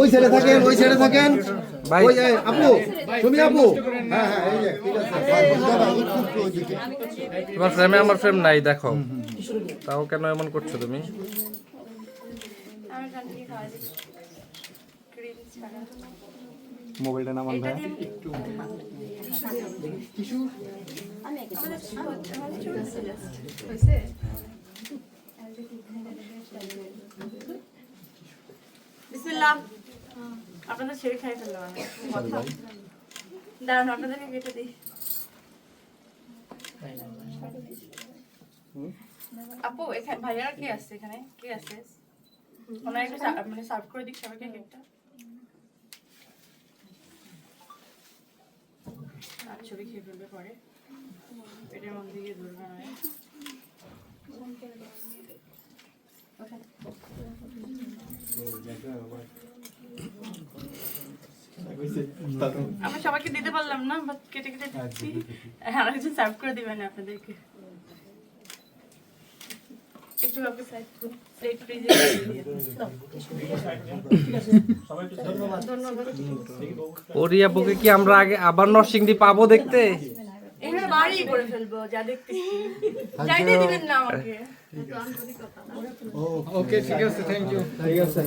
ওই ছেড়ে থাকেন ওই ছেড়ে থাকেন। ভাই। ওই আপু তুমি আপু। হ্যাঁ হ্যাঁ এই যে তোমার ফ্রেমে আমার ফ্রেম নাই দেখো। তাও কেন এমন করছ তুমি? মোবাইলটা নামান ভাই। বিসমিল্লাহ আপনাদের ছেড়ে খাই ফেললাম কথা। দাঁড়ান, আপনাদেরকে কেটে দিই। আপু, এখানে ভাইয়ারা কে আসছে এখানে? কে আছে? ওনারা একটু মানে সার্ভ করে দিক সবাইকে কেকটা। ছবি খেয়ে ফেলবে পরে। পেটের মধ্যে গিয়ে দুর্গা নয় আমি সবাইকে দিতে পারলাম না বাট কেটে কেটে দিচ্ছি। আর একজন সার্ভ করে দিবেন আপনাদেরকে। একটু কাউকে সাইড প্লেট ফ্রিজে ধন্যবাদ ওরি আপুকে কি আমরা আগে আবার নরসিংদী পাবো দেখতে? বাড়ি করে ফেলব যা দেখতেছি। যাইতে দিবেন না আমাকে। ওকে ঠিক আছে থ্যাংক ইউ ঠিক আছে।